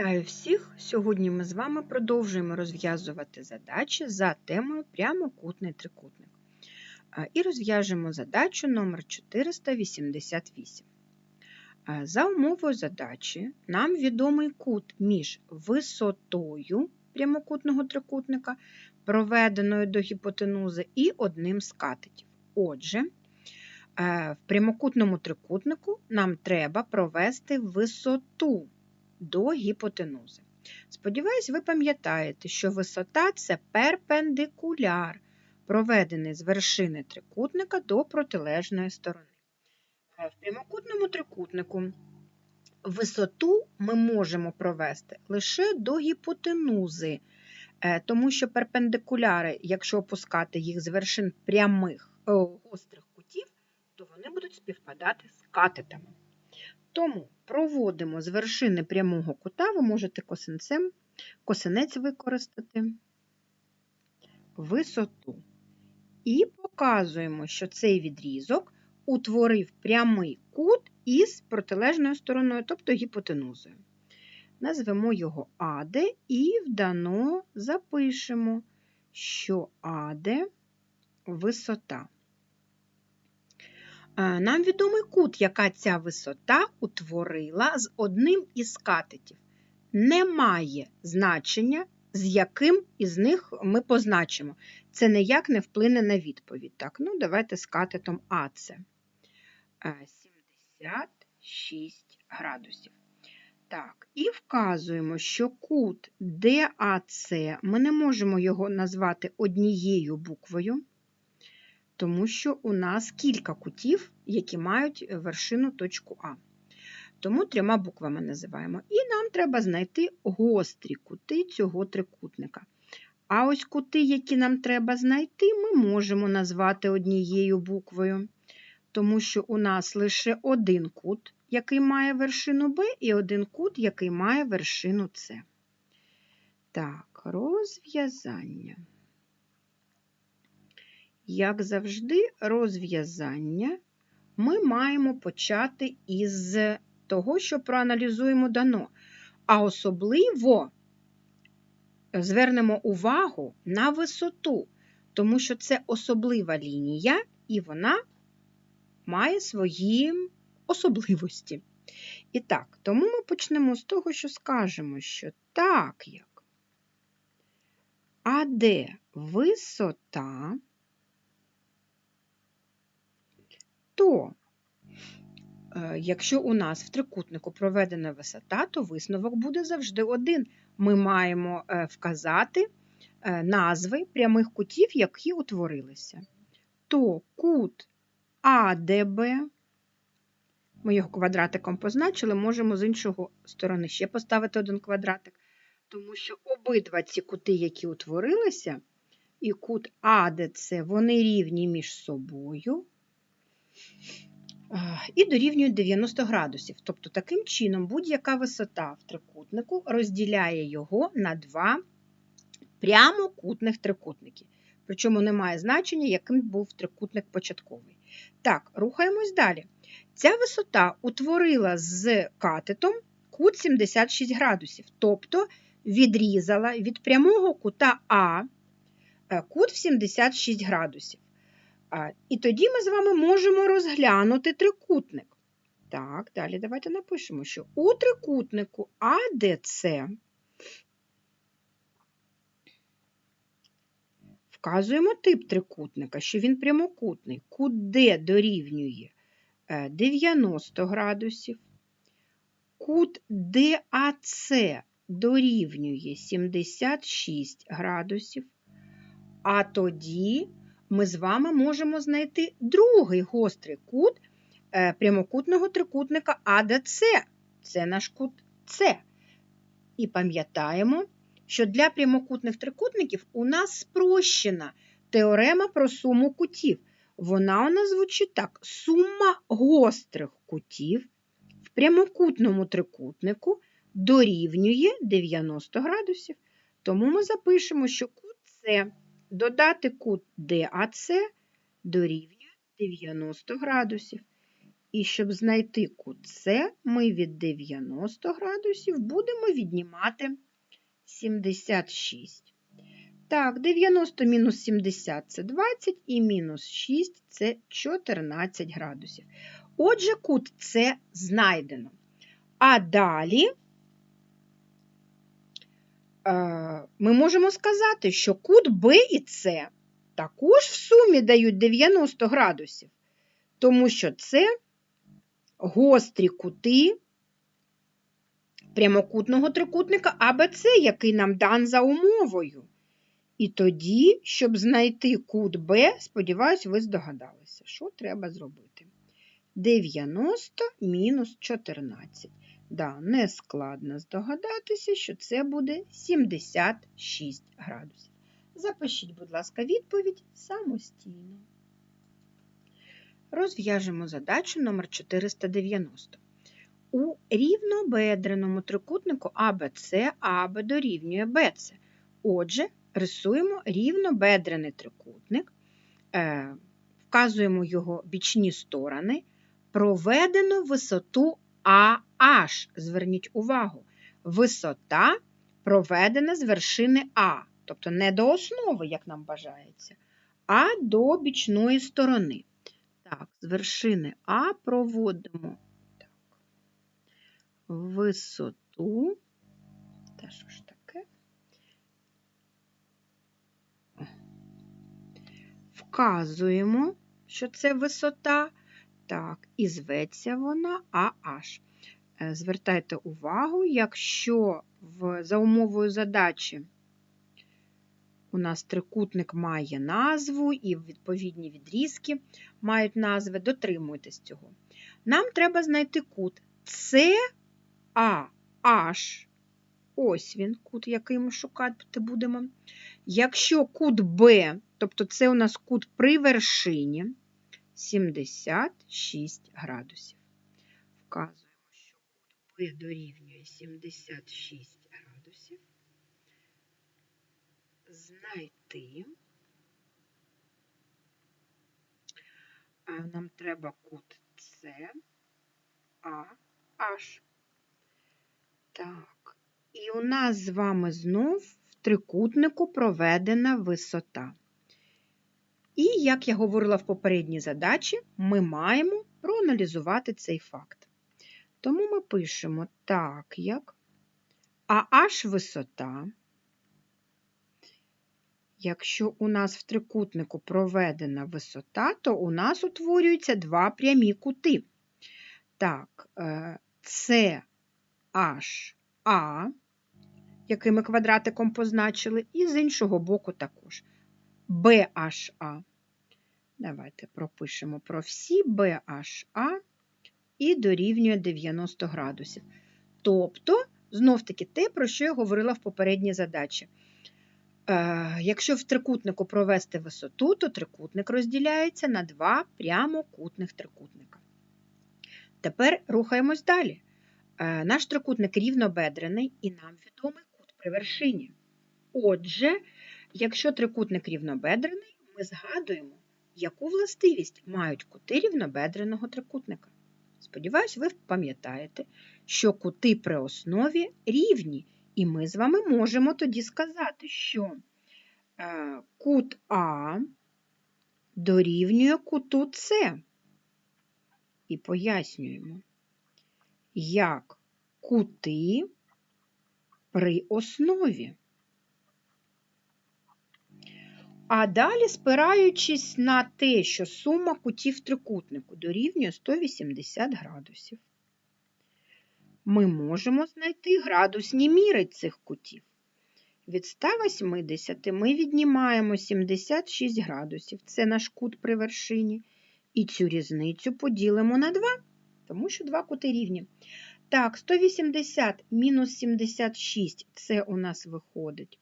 Вітаю всіх! Сьогодні ми з вами продовжуємо розв'язувати задачі за темою прямокутний трикутник. І розв'яжемо задачу номер 488. За умовою задачі нам відомий кут між висотою прямокутного трикутника, проведеною до гіпотенузи, і одним з катетів. Отже, е, в прямокутному трикутнику нам треба провести висоту до гіпотенузи. Сподіваюсь, ви пам'ятаєте, що висота це перпендикуляр, проведений з вершини трикутника до протилежної сторони. Е, В прямокутному трикутнику висоту ми можемо провести лише до гіпотенузи, е, тому що перпендикуляри, якщо опускати їх з вершин прямих о, гострих кутів, то вони будуть співпадати з катетами. Тому проводимо з вершини прямого кута, ви можете косинцем, косинець використати висоту. І показуємо, що цей відрізок утворив прямий кут із протилежною стороною, тобто гіпотенузою. Назвемо його АД і вдано запишемо, що АД висота. Е, Нам відомий кут, яка ця висота утворила з одним із катетів. Немає значення, з яким із них ми позначимо. Це ніяк не вплине на відповідь. Так, ну давайте з катетом АЦ. Е, 76 градусів. Так, і вказуємо, що кут ДАЦ, ми не можемо його назвати однією буквою тому що у нас кілька кутів, які мають вершину точку А. Тому трьома буквами називаємо. І нам треба знайти гострі кути цього трикутника. А ось кути, які нам треба знайти, ми можемо назвати однією буквою, тому що у нас лише один кут, який має вершину Б, і один кут, який має вершину С. Так, розв'язання. Як завжди, розв'язання ми маємо почати із того, що проаналізуємо дано, а особливо звернемо увагу на висоту, тому що це особлива лінія, і вона має свої особливості. І так, тому ми почнемо з того, що скажемо, що так як АД висота. То е, якщо у нас в трикутнику проведена висота, то висновок буде завжди один. Ми маємо е, вказати е, назви прямих кутів, які утворилися. То кут АДБ, ми його квадратиком позначили, можемо з іншого сторони ще поставити один квадратик, тому що обидва ці кути, які утворилися, і кут АДЦ, вони рівні між собою і дорівнюють 90 градусів. Тобто, таким чином, будь-яка висота в трикутнику розділяє його на два прямокутних трикутники. Причому немає значення, яким був трикутник початковий. Так, рухаємось далі. Ця висота утворила з катетом кут 76 градусів, тобто відрізала від прямого кута А е, кут в 76 градусів. І тоді ми з вами можемо розглянути трикутник. Так, далі давайте напишемо, що у трикутнику АДЦ вказуємо тип трикутника, що він прямокутний. Кут Д дорівнює 90 градусів, кут ДАЦ дорівнює 76 градусів, а тоді ми з вами можемо знайти другий гострий кут е, прямокутного трикутника АДЦ. Це наш кут С. І пам'ятаємо, що для прямокутних трикутників у нас спрощена теорема про суму кутів. Вона у нас звучить так: сума гострих кутів в прямокутному трикутнику дорівнює 90 градусів. Тому ми запишемо, що кут С додати кут ДАЦ дорівнює 90 градусів. І щоб знайти кут С, ми від 90 градусів будемо віднімати 76. Так, 90 мінус 70 це 20 і мінус 6 це 14 градусів. Отже, кут С знайдено. А далі ми можемо сказати, що кут Б і С також в сумі дають 90 градусів, тому що це гострі кути прямокутного трикутника АБЦ, який нам дан за умовою. І тоді, щоб знайти кут Б, сподіваюсь, ви здогадалися, що треба зробити. 90 мінус 14. Да, не складно здогадатися, що це буде 76 градусів. Запишіть, будь ласка, відповідь самостійно. Розв'яжемо задачу номер 490. У рівнобедреному трикутнику АБЦ АБ дорівнює БЦ. Отже, рисуємо рівнобедрений трикутник, е, вказуємо його бічні сторони, проведено висоту АH. Зверніть увагу, висота проведена з вершини А, тобто не до основи, як нам бажається, а до бічної сторони. Так, з вершини А проводимо так, висоту. Та що ж таке? Вказуємо, що це висота. Так, і зветься вона AH. Е, Звертайте увагу, якщо в, за умовою задачі у нас трикутник має назву і відповідні відрізки мають назви, дотримуйтесь цього. Нам треба знайти кут CAH. Ось він, кут, який ми шукати будемо. Якщо кут Б, тобто це у нас кут при вершині, 76 градусів. Вказуємо, що кут Б дорівнює 76 градусів. Знайти. Нам треба кут С, А, H. Так. І у нас з вами знов в трикутнику проведена висота. І, як я говорила в попередній задачі, ми маємо проаналізувати цей факт. Тому ми пишемо так, як AH висота. Якщо у нас в трикутнику проведена висота, то у нас утворюються два прямі кути. Так, це HA, який ми квадратиком позначили, і з іншого боку також BHA. Давайте пропишемо про всі BHA і дорівнює 90 градусів. Тобто, знов-таки те, про що я говорила в попередній задачі. Е, Якщо в трикутнику провести висоту, то трикутник розділяється на два прямокутних трикутника. Тепер рухаємось далі. Е, Наш трикутник рівнобедрений і нам відомий кут при вершині. Отже, якщо трикутник рівнобедрений, ми згадуємо, яку властивість мають кути рівнобедреного трикутника. Сподіваюсь, ви пам'ятаєте, що кути при основі рівні, і ми з вами можемо тоді сказати, що е, кут А дорівнює куту С. І пояснюємо, як кути при основі. А далі, спираючись на те, що сума кутів трикутнику дорівнює 180 градусів, ми можемо знайти градусні міри цих кутів. Від 180 ми віднімаємо 76 градусів, це наш кут при вершині, і цю різницю поділимо на 2, тому що два кути рівні. Так, 180 мінус 76 це у нас виходить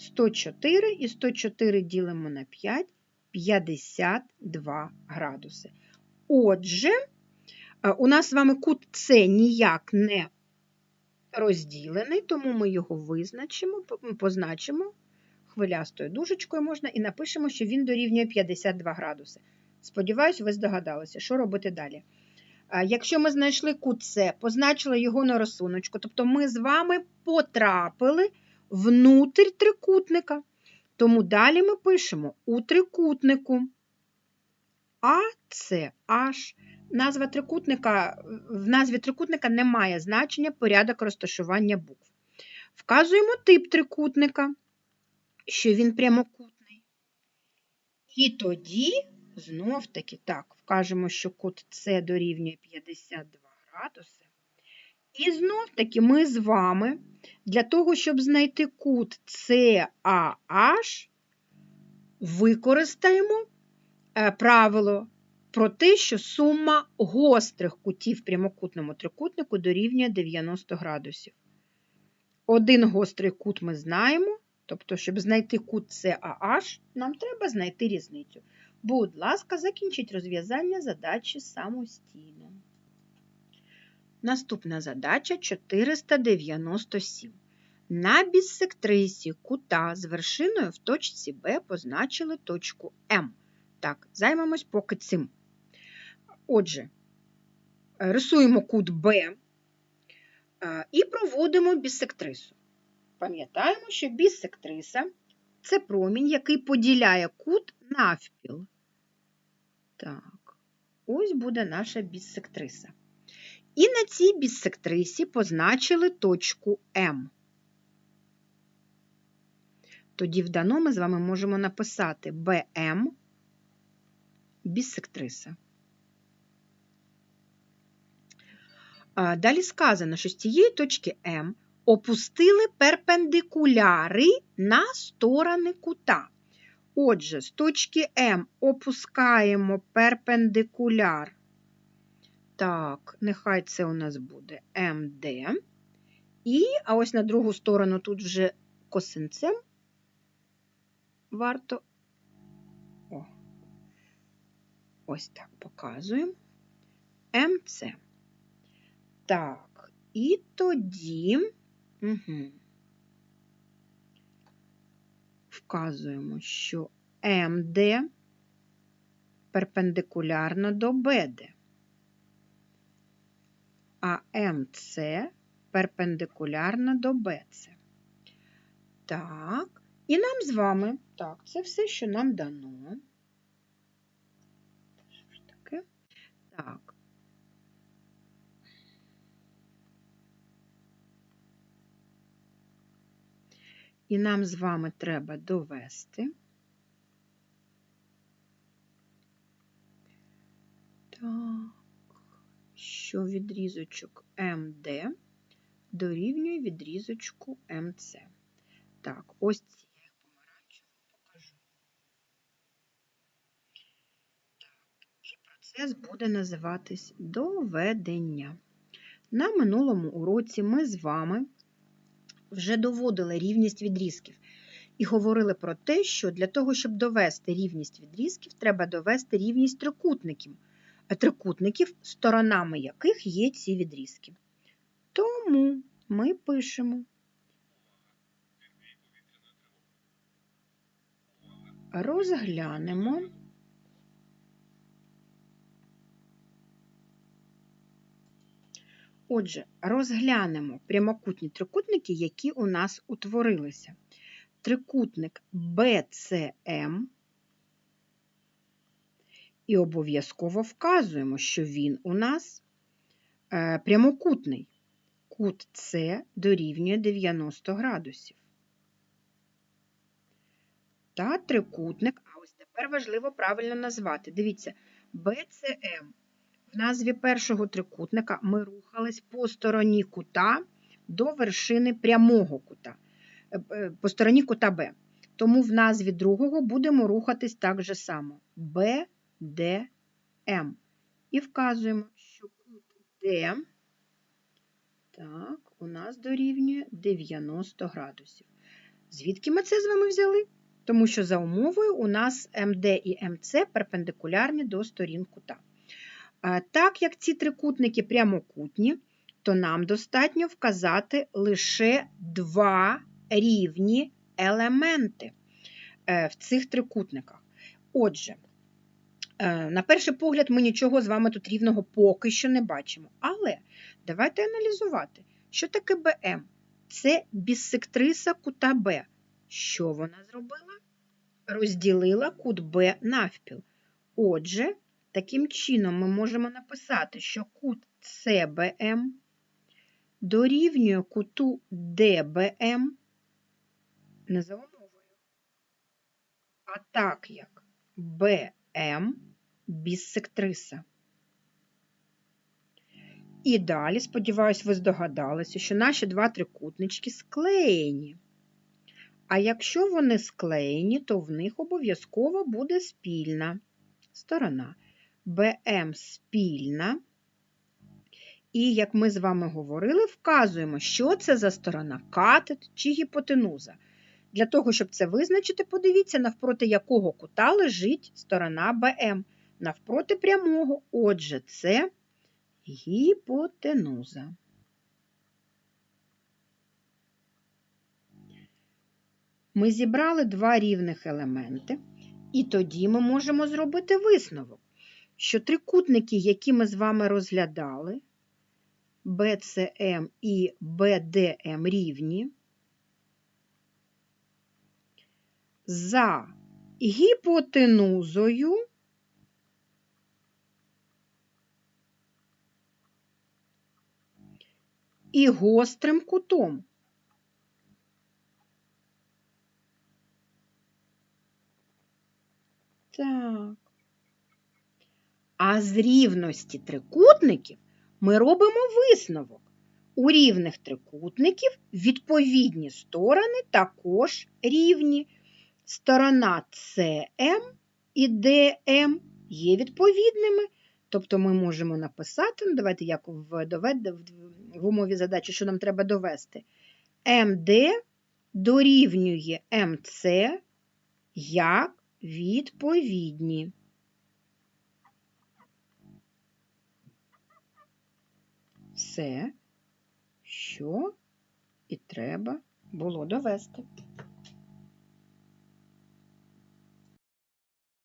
104 і 104 ділимо на 5 52 градуси. Отже, у нас з вами кут С ніяк не розділений, тому ми його визначимо, позначимо хвилястою дужечкою можна і напишемо, що він дорівнює 52 градуси. Сподіваюсь, ви здогадалися, що робити далі. Якщо ми знайшли кут С, позначили його на рисуночку, тобто ми з вами потрапили внутрь трикутника. Тому далі ми пишемо у трикутнику АЦH. Назва трикутника, в назві трикутника немає значення порядок розташування букв. Вказуємо тип трикутника, що він прямокутний. І тоді, знов таки, так, вкажемо, що кут С дорівнює 52 градуси. І знов таки ми з вами для того, щоб знайти кут CAH, використаємо е, правило про те, що сума гострих кутів в прямокутному трикутнику дорівнює 90 градусів. Один гострий кут ми знаємо, тобто, щоб знайти кут CAH, нам треба знайти різницю. Будь ласка, закінчіть розв'язання задачі самостійно. Наступна задача 497. На біссектрисі кута з вершиною в точці Б позначили точку М. Так, займемось поки цим. Отже, рисуємо кут Б і проводимо біссектрису. Пам'ятаємо, що біссектриса це промінь, який поділяє кут навпіл. Так, ось буде наша біссектриса. І на цій біссектрисі позначили точку М. Тоді в дано ми з вами можемо написати БМ біссектриса. Далі сказано, що з цієї точки М опустили перпендикуляри на сторони кута. Отже, з точки М опускаємо перпендикуляр. Так, нехай це у нас буде МД. І, а ось на другу сторону тут вже косинцем варто. О, ось так показуємо. МЦ. Так, і тоді угу, вказуємо, що МД перпендикулярно до БД, а МЦ перпендикулярно до БЦ. Так, і нам з вами, так, це все, що нам дано. Так. І нам з вами треба довести. Так, що відрізочок МД дорівнює відрізочку МЦ. Так, ось ці я помаранчево покажу. Так, процес буде називатись доведення. На минулому уроці ми з вами вже доводили рівність відрізків і говорили про те, що для того, щоб довести рівність відрізків, треба довести рівність трикутників, трикутників, сторонами яких є ці відрізки. Тому ми пишемо розглянемо Отже, розглянемо прямокутні трикутники, які у нас утворилися. Трикутник BCM. І обов'язково вказуємо, що він у нас е, прямокутний. Кут С дорівнює 90 градусів. Та трикутник, а ось тепер важливо правильно назвати. Дивіться, BCM в назві першого трикутника ми рухались по стороні кута до вершини прямого кута, е, е, по стороні кута Б. Тому в назві другого будемо рухатись так же само Б, Д, М. І вказуємо, що кут Д так, у нас дорівнює 90 градусів. Звідки ми це з вами взяли? Тому що за умовою у нас МД і МЦ перпендикулярні до сторін кута. Так як ці трикутники прямокутні, то нам достатньо вказати лише два рівні елементи е, в цих трикутниках. Отже, На перший погляд, ми нічого з вами тут рівного поки що не бачимо. Але давайте аналізувати, що таке БМ? Це біссектриса кута Б. Що вона зробила? Розділила кут Б навпіл. Отже, таким чином ми можемо написати, що кут СБМ дорівнює куту ДБМ не за умовою, а так як БМ біссектриса. І далі, сподіваюсь, ви здогадалися, що наші два трикутнички склеєні. А якщо вони склеєні, то в них обов'язково буде спільна сторона. БМ спільна. І, як ми з вами говорили, вказуємо, що це за сторона катет чи гіпотенуза. Для того, щоб це визначити, подивіться, навпроти якого кута лежить сторона БМ. Навпроти прямого. Отже, це гіпотенуза. Ми зібрали два рівних елементи, і тоді ми можемо зробити висновок, що трикутники, які ми з вами розглядали, BCM і BDM рівні, за гіпотенузою і гострим кутом. Так. А з рівності трикутників ми робимо висновок. У рівних трикутників відповідні сторони також рівні. Сторона CM і DM є відповідними. Тобто ми можемо написати, ну давайте як в, довед, в, умові задачі, що нам треба довести. МД дорівнює МЦ як відповідні. Все, що і треба було довести.